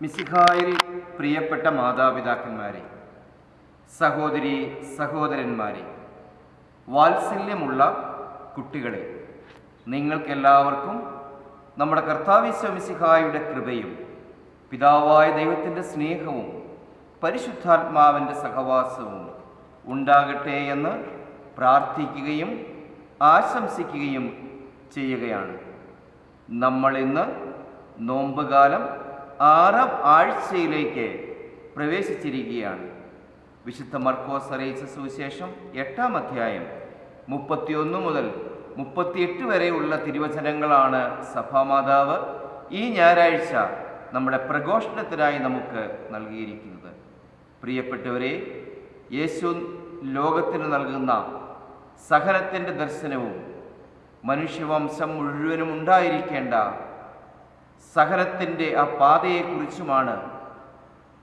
മിസിഹായിൽ പ്രിയപ്പെട്ട മാതാപിതാക്കന്മാരെ സഹോദരി സഹോദരന്മാരെ വാത്സല്യമുള്ള കുട്ടികളെ നിങ്ങൾക്കെല്ലാവർക്കും നമ്മുടെ കർത്താവിശ്വ മിസിഹായുടെ കൃപയും പിതാവായ ദൈവത്തിന്റെ സ്നേഹവും പരിശുദ്ധാത്മാവിന്റെ സഹവാസവും ഉണ്ടാകട്ടെ എന്ന് പ്രാർത്ഥിക്കുകയും ആശംസിക്കുകയും ചെയ്യുകയാണ്. നമ്മളിന്ന് നോമ്പുകാലം ആറാം ആഴ്ചയിലേക്ക് പ്രവേശിച്ചിരിക്കുകയാണ്. വിശുദ്ധ മർക്കോസ് അറിയിച്ച സുവിശേഷം എട്ടാം അധ്യായം മുപ്പത്തിയൊന്ന് മുതൽ മുപ്പത്തിയെട്ട് വരെയുള്ള തിരുവചനങ്ങളാണ് സഭാമാതാവ് ഈ ഞായറാഴ്ച നമ്മുടെ പ്രഘോഷണത്തിനായി നമുക്ക് നൽകിയിരിക്കുന്നത്. പ്രിയപ്പെട്ടവരെ യേശു ലോകത്തിന് നൽകുന്ന സഹനത്തിന്റെ ദർശനവും മനുഷ്യവംശം മുഴുവനും ഉണ്ടായിരിക്കേണ്ട സഹനത്തിന്റെ ആ പാതയെക്കുറിച്ചുമാണ്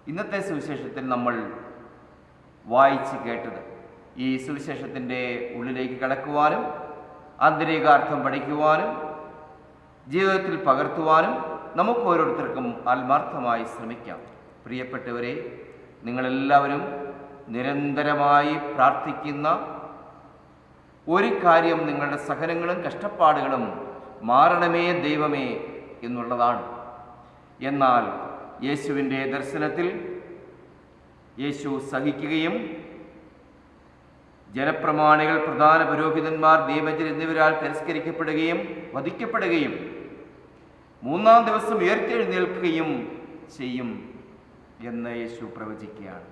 ഇന്നത്തെ സുവിശേഷത്തിൽ നമ്മൾ വായിച്ച് കേട്ടത്. ഈ സുവിശേഷത്തിന്റെ ഉള്ളിലേക്ക് കടക്കുവാനും ആന്തരികാർത്ഥം പഠിക്കുവാനും ജീവിതത്തിൽ പകർത്തുവാനും നമുക്ക് ഓരോരുത്തർക്കും ആത്മാർത്ഥമായി ശ്രമിക്കാം. പ്രിയപ്പെട്ടവരെ നിങ്ങളെല്ലാവരും നിരന്തരമായി പ്രാർത്ഥിക്കുന്ന ഒരു കാര്യം നിങ്ങളുടെ സഹനങ്ങളും കഷ്ടപ്പാടുകളും മാറണമേ ദൈവമേ എന്നുള്ളതാണ്. എന്നാൽ യേശുവിന്റെ ദർശനത്തിൽ യേശു സഹിക്കുകയും ജനപ്രമാണികൾ പ്രധാന പുരോഹിതന്മാർ ദീപജർ എന്നിവരാൽ തിരസ്കരിക്കപ്പെടുകയും വധിക്കപ്പെടുകയും മൂന്നാം ദിവസം ഉയർത്തെഴുന്നേൽക്കുകയും ചെയ്യും എന്ന് യേശു പ്രവചിക്കുകയാണ്.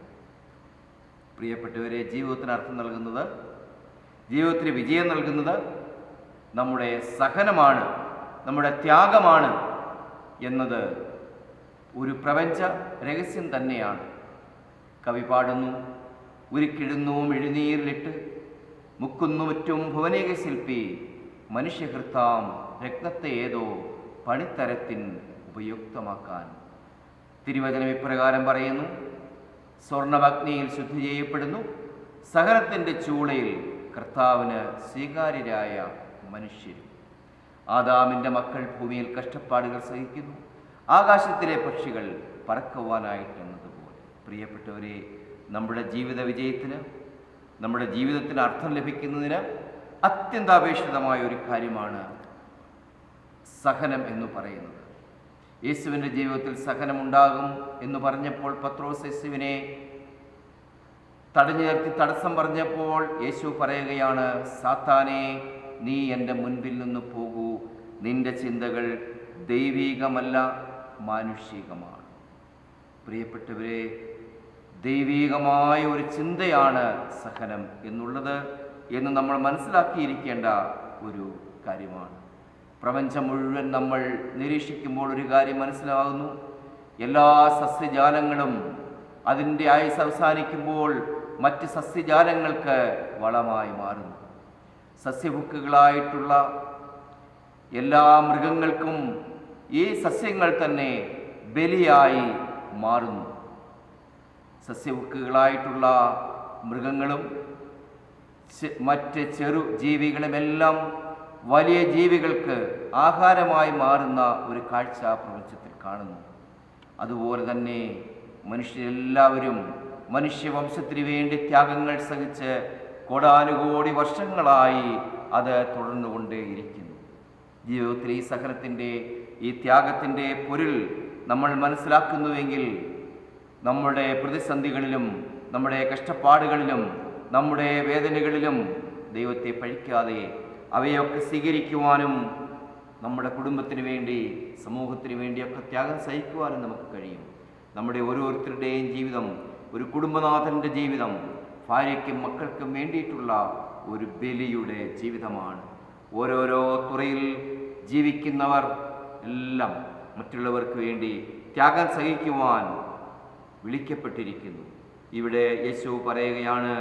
പ്രിയപ്പെട്ടവരെ ജീവിതത്തിന് അർത്ഥം നൽകുന്നത് ജീവിതത്തിന് വിജയം നൽകുന്നത് നമ്മുടെ സഹനമാണ്. നമ്മുടെ ത്യാഗമാണ് എന്നത് ഒരു പ്രപഞ്ച രഹസ്യം തന്നെയാണ്. കവി പാടുന്നു ഉരുക്കിടുന്നു എഴുന്നീരിലിട്ട് മുക്കുന്നു മുറ്റും ഭുവനേക ശില്പി മനുഷ്യഹൃത്താം രക്തത്തെ ഏതോ പണിത്തരത്തിൻ ഉപയുക്തമാക്കാൻ. തിരുവചനം ഇപ്രകാരം പറയുന്നു സ്വർണഭഗ്നിയിൽ ശുദ്ധി ചെയ്യപ്പെടുന്നു സഹനത്തിന്റെ ചൂളയിൽ കർത്താവിന് സ്വീകാര്യരായ മനുഷ്യരും. ആദാമിന്റെ മക്കൾ ഭൂമിയിൽ കഷ്ടപ്പാടുകൾ സഹിക്കുന്നു. ആകാശത്തിലെ പക്ഷികൾ പറക്കുവാനായിട്ടെന്നതുപോലെ. പ്രിയപ്പെട്ടവരെ നമ്മുടെ ജീവിത വിജയത്തിന് നമ്മുടെ ജീവിതത്തിന് അർത്ഥം ലഭിക്കുന്നതിന് അത്യന്താപേക്ഷിതമായ ഒരു കാര്യമാണ് സഹനം എന്ന് പറയുന്നത്. യേശുവിന്റെ ജീവിതത്തിൽ സഹനമുണ്ടാകും എന്ന് പറഞ്ഞപ്പോൾ പത്രോസ് യേശുവിനെ തടഞ്ഞു നിർത്തി തടസ്സം പറഞ്ഞപ്പോൾ യേശു പറയുകയാണ് സാത്താനെ നീ എന്റെ മുൻപിൽ നിന്ന് പോകൂ. നിന്റെ ചിന്തകൾ ദൈവീകമല്ല മാനുഷികമാണ്. പ്രിയപ്പെട്ടവരെ ദൈവീകമായ ഒരു ചിന്തയാണ് സഹനം എന്നുള്ളത് എന്ന് നമ്മൾ മനസ്സിലാക്കിയിരിക്കേണ്ട ഒരു കാര്യമാണ്. പ്രപഞ്ചം മുഴുവൻ നമ്മൾ നിരീക്ഷിക്കുമ്പോൾ ഒരു കാര്യം മനസ്സിലാകുന്നു. എല്ലാ സസ്യജാലങ്ങളും അതിന്റെ ആയുസ് അവസാനിക്കുമ്പോൾ മറ്റ് സസ്യജാലങ്ങൾക്ക് വളമായി മാറുന്നു. സസ്യഭുക്കുകളായിട്ടുള്ള എല്ലാ മൃഗങ്ങൾക്കും ഈ സസ്യങ്ങൾ തന്നെ ബലിയായി മാറുന്നു. സസ്യഭുക്കുകളായിട്ടുള്ള മൃഗങ്ങളും മറ്റ് ചെറു ജീവികളുമെല്ലാം വലിയ ജീവികൾക്ക് ആഹാരമായി മാറുന്ന ഒരു കാഴ്ച പ്രപഞ്ചത്തിൽ കാണുന്നു. അതുപോലെ തന്നെ മനുഷ്യരെല്ലാവരും മനുഷ്യവംശത്തിന് വേണ്ടി ത്യാഗങ്ങൾ സഹിച്ച് കോടാനുകോടി വർഷങ്ങളായി അത് തുടർന്നുകൊണ്ടേയിരിക്കുന്നു. ജീവിതത്തിലെ ഈ സഹനത്തിന്റെ ഈ ത്യാഗത്തിന്റെ പൊരുൾ നമ്മൾ മനസ്സിലാക്കുന്നുവെങ്കിൽ നമ്മുടെ പ്രതിസന്ധികളിലും നമ്മുടെ കഷ്ടപ്പാടുകളിലും നമ്മുടെ വേദനകളിലും ദൈവത്തെ പഴിക്കാതെ അവയൊക്കെ സ്വീകരിക്കുവാനും നമ്മുടെ കുടുംബത്തിന് വേണ്ടി സമൂഹത്തിന് വേണ്ടിയൊക്കെ ത്യാഗം സഹിക്കുവാനും നമുക്ക് കഴിയും. നമ്മുടെ ഓരോരുത്തരുടെയും ജീവിതം ഒരു കുടുംബനാഥന്റെ ജീവിതം ഭാര്യയ്ക്കും മക്കൾക്കും വേണ്ടിയിട്ടുള്ള ഒരു ബലിയുടെ ജീവിതമാണ്. ഓരോരോ തുറയിൽ ജീവിക്കുന്നവർ എല്ലാം മറ്റുള്ളവർക്ക് വേണ്ടി ത്യാഗം സഹിക്കുവാൻ വിളിക്കപ്പെട്ടിരിക്കുന്നു. ഇവിടെ യേശു പറയുകയാണ്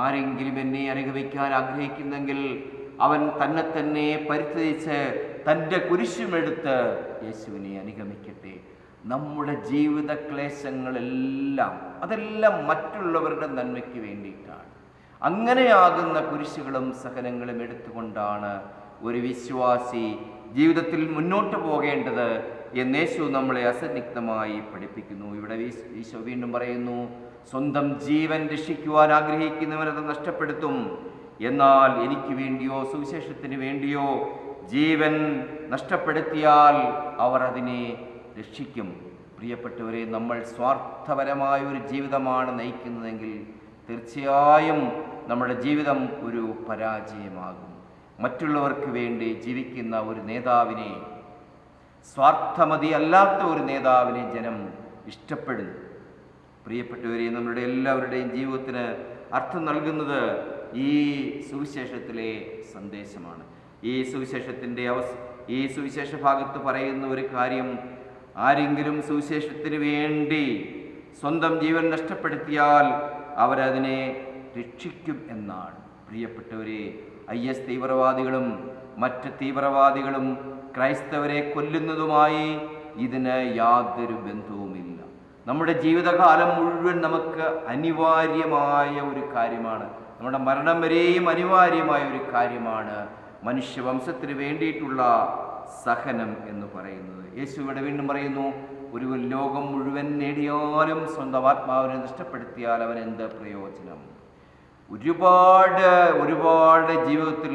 ആരെങ്കിലും എന്നെ അനുഗമിക്കാൻ ആഗ്രഹിക്കുന്നെങ്കിൽ അവൻ തന്നെ തന്നെ പരിത്യജിച്ച് തന്റെ കുരിശുമെടുത്ത് യേശുവിനെ അനുഗമിക്കട്ടെ. നമ്മുടെ ജീവിത ക്ലേശങ്ങളെല്ലാം അതെല്ലാം മറ്റുള്ളവരുടെ നന്മയ്ക്ക് വേണ്ടിയിട്ടാണ്. അങ്ങനെയാകുന്ന കുരിശുകളും സഹനങ്ങളും എടുത്തുകൊണ്ടാണ് ഒരു വിശ്വാസി ജീവിതത്തിൽ മുന്നോട്ട് പോകേണ്ടത് എന്ന് യേശു നമ്മളെ അസന്നിഗ്ധമായി പഠിപ്പിക്കുന്നു. ഇവിടെ ഈശോ വീണ്ടും പറയുന്നു സ്വന്തം ജീവൻ രക്ഷിക്കുവാൻ ആഗ്രഹിക്കുന്നവരത് നഷ്ടപ്പെടുത്തും. എന്നാൽ എനിക്ക് വേണ്ടിയോ സുവിശേഷത്തിന് വേണ്ടിയോ ജീവൻ നഷ്ടപ്പെടുത്തിയാൽ അവർ അതിനെ രക്ഷിക്കും. പ്രിയപ്പെട്ടവരെ നമ്മൾ സ്വാർത്ഥപരമായ ഒരു ജീവിതമാണ് നയിക്കുന്നതെങ്കിൽ തീർച്ചയായും നമ്മുടെ ജീവിതം ഒരു പരാജയമാകും. മറ്റുള്ളവർക്ക് വേണ്ടി ജീവിക്കുന്ന ഒരു നേതാവിനെ സ്വാർത്ഥമതിയല്ലാത്ത ഒരു നേതാവിനെ ജനം ഇഷ്ടപ്പെടുന്നു. പ്രിയപ്പെട്ടവരെ നമ്മുടെ എല്ലാവരുടെയും ജീവിതത്തിന് അർത്ഥം നൽകുന്നത് ഈ സുവിശേഷത്തിലെ സന്ദേശമാണ്. ഈ സുവിശേഷത്തിന്റെ അവസ് ഈ സുവിശേഷ ഭാഗത്ത് പറയുന്ന ഒരു കാര്യം ആരെങ്കിലും സുവിശേഷത്തിന് വേണ്ടി സ്വന്തം ജീവൻ നഷ്ടപ്പെടുത്തിയാൽ അവരതിനെ രക്ഷിക്കും എന്നാണ്. പ്രിയപ്പെട്ടവരെ ഐ എസ് തീവ്രവാദികളും മറ്റ് തീവ്രവാദികളും ക്രൈസ്തവരെ കൊല്ലുന്നതുമായി ഇതിന് യാതൊരു ബന്ധവുമില്ല. നമ്മുടെ ജീവിതകാലം മുഴുവൻ നമുക്ക് അനിവാര്യമായ ഒരു കാര്യമാണ്. നമ്മുടെ മരണം വരെയും അനിവാര്യമായ ഒരു കാര്യമാണ് മനുഷ്യവംശത്തിന് വേണ്ടിയിട്ടുള്ള സഹനം എന്ന് പറയുന്നത്. യേശു ഇവിടെ വീണ്ടും പറയുന്നു ഒരു ലോകം മുഴുവൻ നേടിയാലും സ്വന്തം ആത്മാവിനെ നഷ്ടപ്പെടുത്തിയാൽ അവൻ എന്ത് പ്രയോജനം? ഒരുപാട് ഒരുപാട് ജീവിതത്തിൽ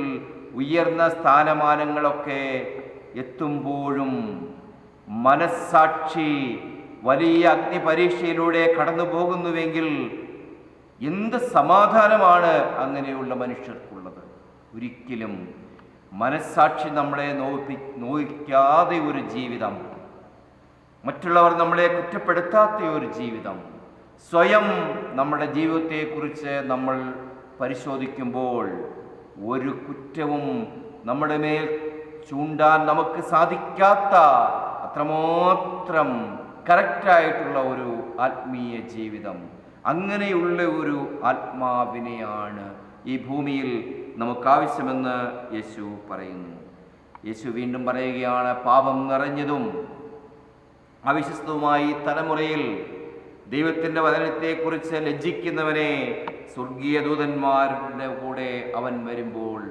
ഉയർന്ന സ്ഥാനമാനങ്ങളൊക്കെ എത്തുമ്പോഴും മനസ്സാക്ഷി വലിയ അഗ്നിപരീക്ഷയിലൂടെ കടന്നു പോകുന്നുവെങ്കിൽ എന്ത് സമാധാനമാണ് അങ്ങനെയുള്ള മനുഷ്യർക്കുള്ളത്? ഒരിക്കലും മനസ്സാക്ഷി നമ്മളെ നോവിപ്പി നോവിക്കാതെ ഒരു ജീവിതം. മറ്റുള്ളവർ നമ്മളെ കുറ്റപ്പെടുത്താത്ത ഒരു ജീവിതം. സ്വയം നമ്മുടെ ജീവിതത്തെക്കുറിച്ച് നമ്മൾ പരിശോധിക്കുമ്പോൾ ഒരു കുറ്റവും നമ്മുടെ മേൽ ചൂണ്ടാൻ നമുക്ക് സാധിക്കാത്ത അത്രമാത്രം കറക്റ്റായിട്ടുള്ള ഒരു ആത്മീയ ജീവിതം. അങ്ങനെയുള്ള ഒരു ആത്മാവിനെയാണ് ഈ ഭൂമിയിൽ നമുക്കാവശ്യമെന്ന് യേശു പറയുന്നു. യേശു വീണ്ടും പറയുകയാണ് പാപം നിറഞ്ഞതും അവിശ്വസ്തവുമായി തലമുറയിൽ ദൈവത്തിന്റെ വചനത്തെക്കുറിച്ച് ലജ്ജിക്കുന്നവനെ സ്വർഗീയ ദൂതന്മാരുടെ കൂടെ അവൻ വരുമ്പോൾ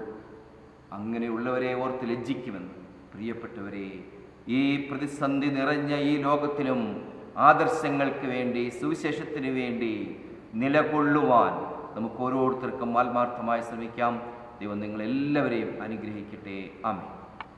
അങ്ങനെയുള്ളവരെ ഓർത്ത് ലജ്ജിക്കുമെന്ന്. പ്രിയപ്പെട്ടവരെ ഈ പ്രതിസന്ധി നിറഞ്ഞ ഈ ലോകത്തിലും ആദർശങ്ങൾക്ക് വേണ്ടി സുവിശേഷത്തിന് വേണ്ടി നിലകൊള്ളുവാൻ നമുക്ക് ഓരോരുത്തർക്കും ആത്മാർത്ഥമായി ശ്രമിക്കാം. ദൈവം നിങ്ങളെല്ലാവരെയും അനുഗ്രഹിക്കട്ടെ. ആമേ